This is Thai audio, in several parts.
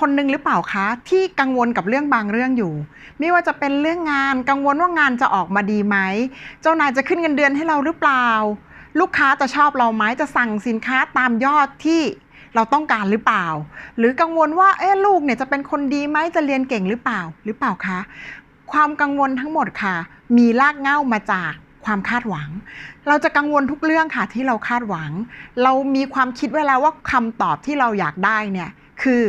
คนหนึ่งหรือเปล่าคะที่กังวลกับเรื่องบางเรื่องอยู่ ไม่ว่าจะเป็นเรื่องงานกังวลว่างานจะออกมาดีไหมเจ้านายจะขึ้นเงินเดือนให้เราหรือเปล่า ลูกค้าจะชอบเราไหมจะสั่งสินค้าตามยอดที่เราต้องการหรือเปล่า หรือกังวลว่าเอ๊ะลูกเนี่ยจะเป็นคนดีไหมจะเรียนเก่งหรือเปล่าหรือเปล่าคะความกังวลทั้งหมดค่ะ มีรากเหง้ามาจากความคาดหวัง เราจะกังวลทุกเรื่องค่ะที่เราคาดหวัง เรามีความคิดไว้แล้วว่าคำตอบที่เราอยากได้เนี่ยคือ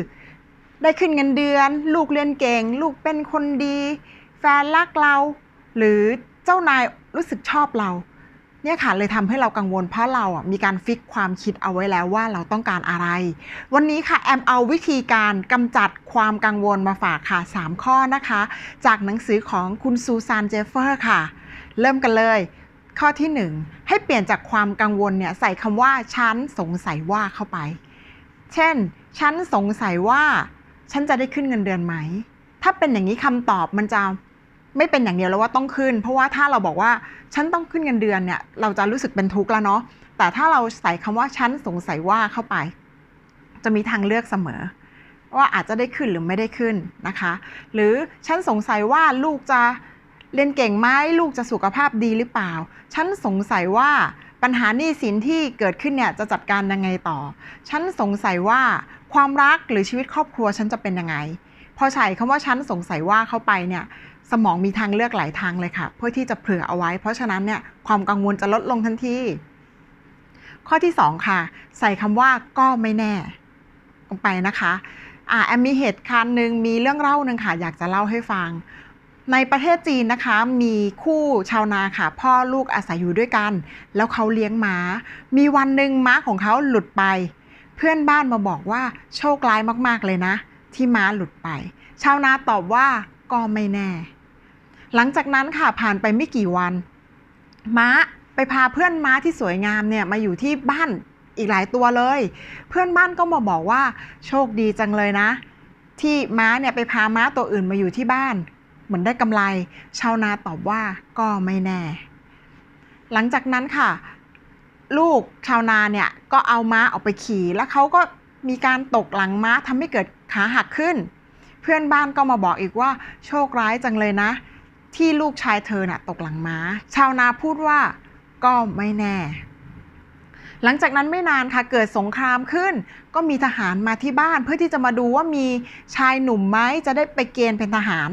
ได้ขึ้นเงินเดือน ลูกเรียนเก่ง ลูกเป็นคนดี แฟนรักเรา หรือเจ้านายรู้สึกชอบเราเนี่ยค่ะเลยทำให้เรากังวลเพราะเราอะมีการฟิกความคิดเอาไว้แล้วว่าเราต้องการอะไร วันนี้ค่ะแอมเอาวิธีการกำจัดความกังวลมาฝากค่ะ 3 ข้อนะคะ จากหนังสือของคุณซูซานเจฟเฟอร์ค่ะ เริ่มกันเลย ข้อที่ 1 ให้เปลี่ยนจากความกังวลเนี่ยใส่คำว่าฉันสงสัยว่าเข้าไป เช่น ฉันสงสัยว่า ฉันจะได้ขึ้นเงินเดือนไหม ถ้าเป็นอย่างนี้คำตอบมันจะไม่เป็นอย่างเดียวแล้วว่าต้องขึ้น เพราะว่าถ้าเราบอกว่าฉันต้องขึ้นเงินเดือนเนี่ย เราจะรู้สึกเป็นทุกข์แล้วเนาะ แต่ถ้าเราใส่คำว่าฉันสงสัยว่าเข้าไป จะมีทางเลือกเสมอ ว่าอาจจะได้ขึ้นหรือไม่ได้ขึ้นนะคะ หรือฉันสงสัยว่าลูกจะเรียนเก่งไหมลูกจะสุขภาพดีหรือเปล่า ฉันสงสัยว่า ปัญหาหนี้สินที่เกิดขึ้นเนี่ยจะจัดการยังไงต่อ ฉันสงสัยว่าความรักหรือชีวิตครอบครัวฉันจะเป็นยังไง พอใส่คำว่าฉันสงสัยว่าเข้าไปเนี่ยสมองมีทางเลือกหลายทางเลยค่ะ เพื่อที่จะเผื่อเอาไว้ เพราะฉะนั้นเนี่ยความกังวลจะลดลงทันทีข้อที่ 2 ค่ะ ใส่คำว่าก็ไม่แน่ ลงไปนะคะอ่าแอมมีเหตุการณ์หนึ่งมีเรื่องเล่าหนึ่งค่ะ อยากจะเล่าให้ฟัง ในประเทศจีนนะคะมีคู่ชาวนาค่ะ พ่อลูกอาศัยอยู่ด้วยกัน แล้วเขาเลี้ยงม้า มีวันหนึ่งม้าของเขาหลุดไป เพื่อนบ้านมาบอกว่าโชคร้ายมากๆเลยนะ ที่ม้าหลุดไป ชาวนาตอบว่าก็ไม่แน่ หลังจากนั้นค่ะผ่านไปไม่กี่วัน ม้าไปพาเพื่อนม้าที่สวยงามเนี่ยมาอยู่ที่บ้านอีกหลายตัวเลย เพื่อนบ้านก็มาบอกว่า โชคดีจังเลยนะ ที่ม้าเนี่ยไปพาม้าตัวอื่นมาอยู่ที่บ้าน เหมือนได้กำไร ชาวนาตอบว่าก็ไม่แน่ หลังจากนั้นค่ะ ลูกชาวนาเนี่ยก็เอาม้าออกไปขี่ แล้วเขาก็มีการตกหลังม้าทำให้เกิดขาหักขึ้น เพื่อนบ้านก็มาบอกอีกว่าโชคร้ายจังเลยนะ ที่ลูกชายเธอน่ะตกหลังม้า ชาวนาพูดว่าก็ไม่แน่ หลังจากนั้นไม่นานค่ะเกิดสงครามขึ้น ก็มีทหารมาที่บ้านเพื่อที่จะมาดูว่ามีชายหนุ่มไหมจะได้ไปเกณฑ์เป็นทหาร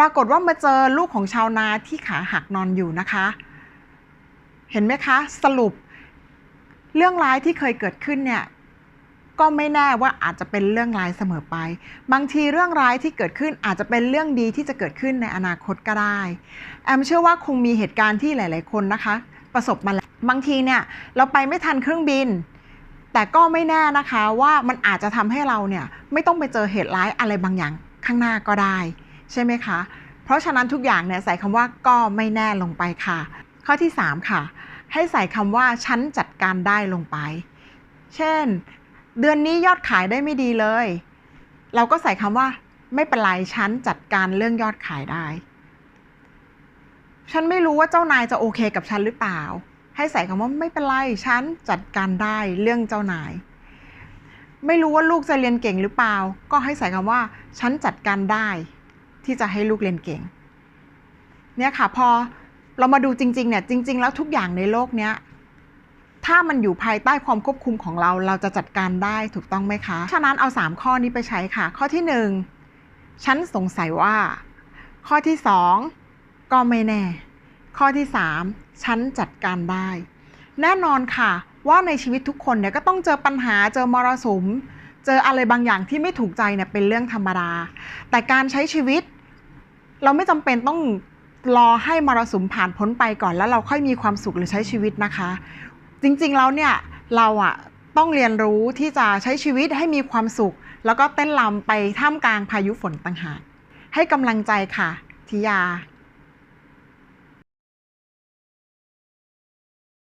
ปรากฏว่ามาเจอลูกของชาวนาที่ขาหักนอนอยู่นะคะ เห็นไหมคะ สรุป เรื่องร้ายที่เคยเกิดขึ้นเนี่ยก็ไม่แน่ว่าอาจจะเป็นเรื่องร้ายเสมอไป บางทีเรื่องร้ายที่เกิดขึ้นอาจจะเป็นเรื่องดีที่จะเกิดขึ้นในอนาคตก็ได้ แอมเชื่อว่าคงมีเหตุการณ์ที่หลาย ๆ คนนะคะ ประสบมาแล้วบางทีเนี่ยเราไปไม่ทันเครื่องบิน แต่ก็ไม่แน่นะคะว่ามันอาจจะทำให้เราเนี่ยไม่ต้องไปเจอเหตุร้ายอะไรบางอย่างข้างหน้าก็ได้ ใช่ไหมคะ เพราะฉะนั้นทุกอย่างเนี่ยใส่คำว่าก็ไม่แน่ลงไปค่ะ ข้อที่ 3 ค่ะ ให้ใส่คำว่าฉันจัดการได้ลงไป เช่น เดือนนี้ยอดขายได้ไม่ดีเลย เราก็ใส่คำว่า ไม่เป็นไรฉันจัดการเรื่องยอดขายได้ ฉันไม่รู้ว่าเจ้านายจะโอเคกับฉันหรือเปล่า ให้ใส่คำว่าไม่เป็นไรฉันจัดการได้เรื่องเจ้านายไม่รู้ว่าลูกจะเรียนเก่งหรือเปล่า ก็ให้ใส่คำว่า ฉันจัดการได้ ที่จะให้ลูกเรียนเก่ง เนี่ยค่ะพอเรามาดูจริงๆเนี่ยจริง ๆ แล้วทุกอย่างในโลกเนี้ยถ้ามันอยู่ภายใต้ความควบคุมของเราเราจะจัดการได้ถูกต้องไหมคะ ฉะนั้นเอา 3 ข้อนี้ไปใช้ค่ะ ข้อที่ 1 ฉันสงสัยว่า ข้อที่ 2 ก็ไม่แน่ ข้อที่ 3 ฉันจัดการได้ แน่นอนค่ะ ว่าในชีวิตทุกคนเนี่ยก็ต้องเจอปัญหาเจอมรสุม เจออะไรบางอย่างที่ไม่ถูกใจเนี่ยเป็นเรื่องธรรมดา แต่การใช้ชีวิต เราไม่จำเป็นต้องรอให้มรสุมผ่านพ้นไปก่อนแล้วเราค่อยมีความสุขหรือใช้ชีวิตนะคะ จริงๆแล้วเนี่ยเราอะต้องเรียนรู้ที่จะใช้ชีวิตให้มีความสุข แล้วก็เต้นรำไปท่ามกลางพายุฝนต่างหากให้กำลังใจค่ะทิยา